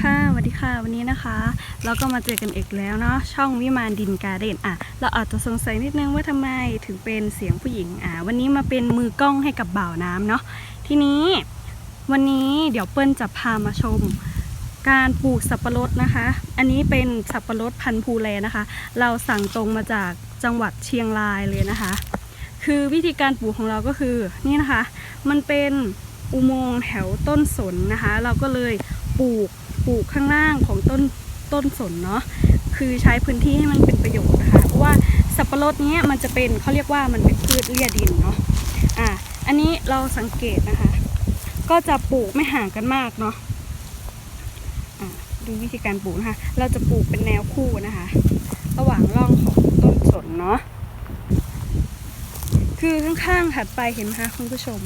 ค่ะสวัสดีค่ะ วันนี้นะคะ เราก็มาเจอกันอีกแล้วเนาะช่องวิมานดินการเดนอะ เราอาจจะสงสัยนิดนึงว่าทำไมถึงเป็นเสียงผู้หญิงอะวันนี้มาเป็นมือกล้องให้กับบ่าวน้ำเนาะทีนี้วันนี้เดี๋ยวเปิ้ลจะพามาชม การปลูกสับปะรดนะคะ อันนี้เป็นสับปะรดพันธุ์ภูแลนะคะ เราสั่งตรงมาจากจังหวัดเชียงรายเลยนะคะ คือวิธีการปลูกของเราก็คือนี่นะคะ มันเป็นอุโมงค์แถวต้นสนนะคะ เราก็เลยปลูก ปลูกข้างล่างของต้นต้นสนเนาะคือใช้พื้นที่ให้มันเป็นประโยชน์นะคะเพราะว่าสับปะรดเนี้ยมันจะเป็นเขาเรียกว่ามันเป็นพืชเลี่ยดินเนาะอะอันนี้เราสังเกตนะคะ ก็จะปลูกไม่ห่างกันมากเนาะอะดูวิธีการปลูกนะคะ เราจะปลูกเป็นแนวคู่นะคะ ระหว่างร่องของต้นสนเนาะคือข้างๆถัดไปเห็นไหมคะคุณผู้ชม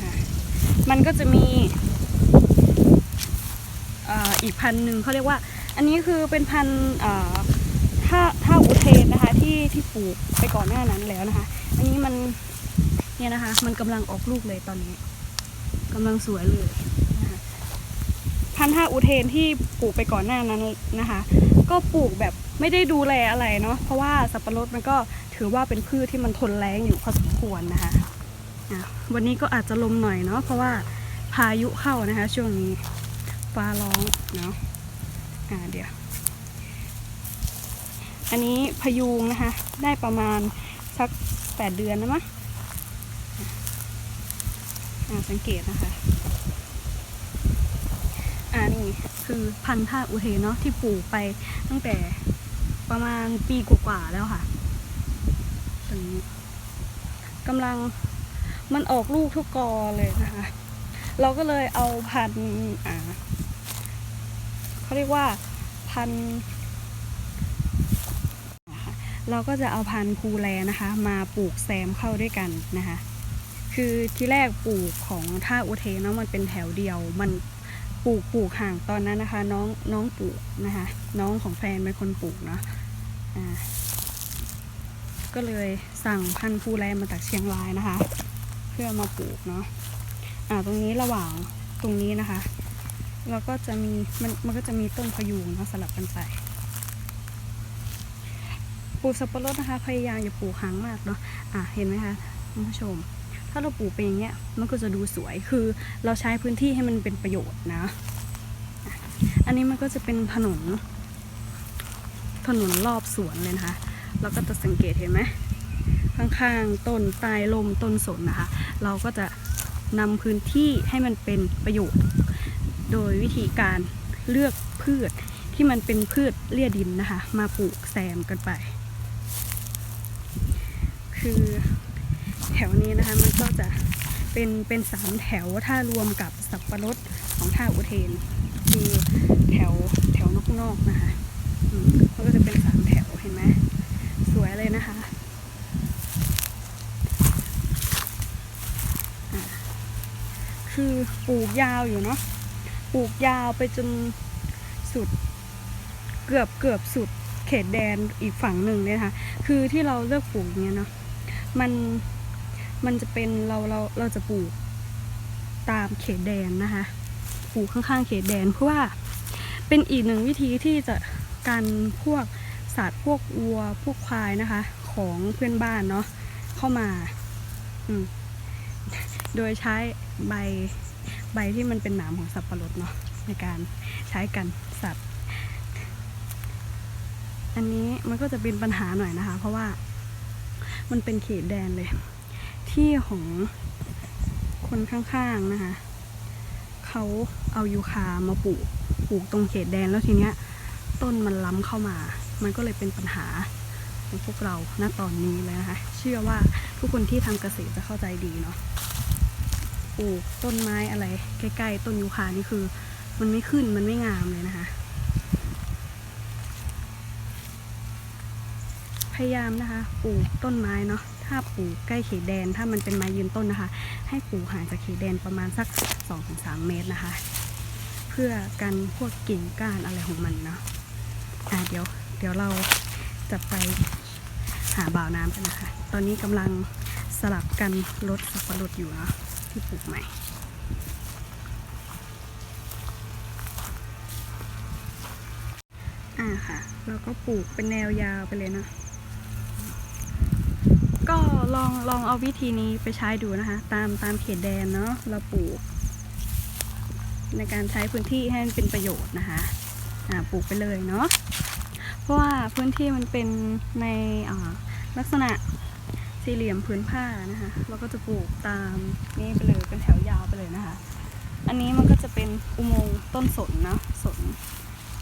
อะมันก็จะมี อีกพันหนึ่งเขาเรียกว่า อันนี้คือเป็นพันท่าท่าอุเทนนะคะที่ที่ปลูกไปก่อนหน้านั้นแล้วนะคะ อันนี้มันเนี่ยนะคะ มันกำลังออกลูกเลยตอนนี้กำลังสวยเลยนะคะพันท่าอุเทนที่ปลูกไปก่อนหน้านั้นนะคะ ก็ปลูกแบบไม่ได้ดูแลอะไรเนาะเพราะว่าสับปะรดมันก็ถือว่าเป็นพืชที่มันทนแรงอยู่พอสมควรนะคะวันนี้ก็อาจจะลมหน่อยเนาะเพราะว่าพายุเข้านะคะ ช่วงนี้ ฟ้าร้องเนาะอ่าเดี๋ยว อันนี้พยุงนะคะ ได้ประมาณสักแปดเดือนนะมะอ่าสังเกตนะคะ อ่านี่คือพันธุ์ท่าอุเทนเนาะที่ปลูกไปตั้งแต่ประมาณปีกว่าๆแล้วค่ะตรงนี้กำลังมันออกลูกทุกกอเลยนะคะ เราก็เลยเอาพันธุ์อ่า เขาเรียกว่าพันเราก็จะเอาพันธุ์ภูแลนะคะ มาปลูกแซมเข้าด้วยกันนะคะ คือที่แรกปลูกของท่าอุเทนเนาะมันเป็นแถวเดียว มันปลูกปลูกห่างตอนนั้นนะคะ น้องน้องปลูกนะคะ น้องของแฟนเป็นคนปลูกเนาะอ่าก็เลยสั่งพันธุ์ภูแลมาจากเชียงรายนะคะ เพื่อมาปลูกเนาะอ่าตรงนี้ระหว่างตรงนี้นะคะ เราก็จะมีมันมันก็จะมีต้นพยูงเนาะสลับกันไปปลูกสับปะรดนะคะ พยายามอย่าปลูกหางมากเนาะอะเห็นไหมคะคุณผู้ชม ถ้าเราปลูกเป็นอย่างเงี้ยมันก็จะดูสวยคือเราใช้พื้นที่ให้มันเป็นประโยชน์นะอะอันนี้มันก็จะเป็นถนน ถนนรอบสวนเลยนะคะเราก็จะสังเกตเห็นไหมข้างๆต้นใต้ลมต้นสนนะคะ เราก็จะนำพื้นที่ให้มันเป็นประโยชน์ โดยวิธีการเลือกพืชที่มันเป็นพืชเลี่ยดินนะคะ มาปลูกแซมกันไป คือแถวนี้นะคะมันก็จะเป็นเป็นสามแถวถ้ารวมกับสับปะรดของท่าอุเทน คือแถวแถวนอกนอกๆนะคะมันก็จะเป็นสามแถวเห็นไหมสวยเลยนะคะคือปลูกยาวอยู่เนาะ ปลูกยาวไปจนสุดเกือบเกือบสุดเขตแดนอีกฝั่งหนึ่งเลยนะคะคือที่เราเลือกปลูกอย่างเงี้ยเนาะมันมันจะเป็นเราเราเราจะปลูกตามเขตแดนนะคะปลูกข้างๆ เขตแดนเพราะว่าเป็นอีกหนึ่งวิธีที่จะกันพวกสัตว์พวกวัวพวกควายนะคะ ของเพื่อนบ้านเนาะเข้ามาอมโดยใช้ใบ ใบที่มันเป็นหนามของสับปะรดเนาะในการใช้กันสัตว์ อันนี้มันก็จะเป็นปัญหาหน่อยนะคะ เพราะว่ามันเป็นเขตแดนเลย ที่ของคนข้างๆนะคะเขาเอายูคามาปลูกปลูกตรงเขตแดนแล้วทีเนี้ย ต้นมันล้ำเข้ามา มันก็เลยเป็นปัญหาของพวกเราณตอนนี้เลยนะคะ เชื่อว่าทุกคนที่ทำเกษตรจะเข้าใจดีเนาะ ปลูกต้นไม้อะไร ใกล้ๆต้นยูคานี่คือ มันไม่ขึ้นมันไม่งามเลยนะคะ พยายามนะคะปลูกต้นไม้เนาะถ้าปลูกใกล้เขตแดน ถ้ามันเป็นไม้ยืนต้นนะคะ ให้ปลูกห่างจากเขตแดนประมาณสัก 2-3 เมตรนะคะ เพื่อกันพวกกิ่งก้านอะไรของมันเนาะอะเดี๋ยวเดี๋ยวเราจะไปหาบ่าวน้ำกันนะคะ ตอนนี้กำลังสลับกันรดสับปะรดอยู่เนาะ ที่ปลูกใหม่ อ่าค่ะ แล้วก็ปลูกเป็นแนวยาวไปเลยนะ ก็ลองลองเอาวิธีนี้ไปใช้ดูนะคะ ตามตามเขตแดนเนาะ เราปลูก ในการใช้พื้นที่ให้มันเป็นประโยชน์นะคะ อ่า ปลูกไปเลยเนาะ เพราะว่าพื้นที่มันเป็นในลักษณะ สี่เหลี่ยมพื้นผ้านะคะเราก็จะปลูกตามนี่ไปเลยเป็นแถวยาวไปเลยนะคะ อันนี้มันก็จะเป็นอุโมงค์ต้นสนนะสน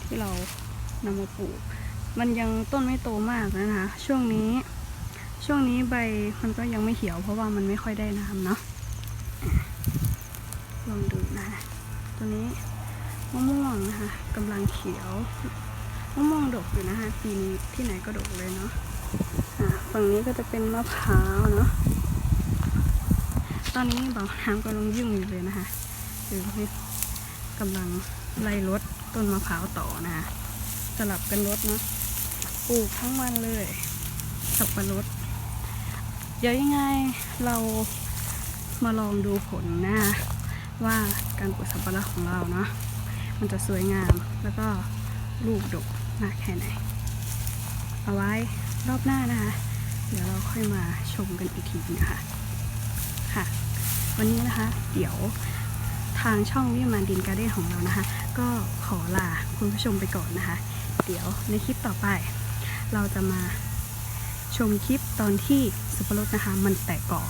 ที่เรานำมาปลูก มันยังต้นไม่โตมากนะคะ ช่วงนี้ช่วงนี้ใบมันก็ยังไม่เขียวเพราะว่ามันไม่ค่อยได้น้ำเนาะลองดูนะตัวนี้มะม่วงนะคะกำลังเขียวมะม่วงดกอยู่นะคะปีนี้ที่ไหนก็ดกเลยเนาะ ฝั่งนี้ก็จะเป็นมะพร้าวเนาะ ตอนนี้บ่าวน้ำกำลังยุ่งอยู่เลยนะคะคือกำลังไล่รดต้นมะพร้าวต่อนะคะสลับกันรดเนาะ ปลูกทั้งวันเลย สับปะรด เดี๋ยวยังไงเรามาลองดูผลนะคะว่าการปลูกสับปะรดของเราเนาะ มันจะสวยงามแล้วก็ลูกดกมากแค่ไหน เอาไว้ รอบหน้านะคะ เดี๋ยวเราค่อยมาชมกันอีกทีนะคะค่ะ วันนี้นะคะ เดี๋ยวทางช่องวิมานดินการ์เด้นของเรานะคะ ก็ขอลาคุณผู้ชมไปก่อนนะคะ เดี๋ยวในคลิปต่อไป เราจะมาชมคลิปตอนที่สับปะรดนะคะ มันแตกก่อ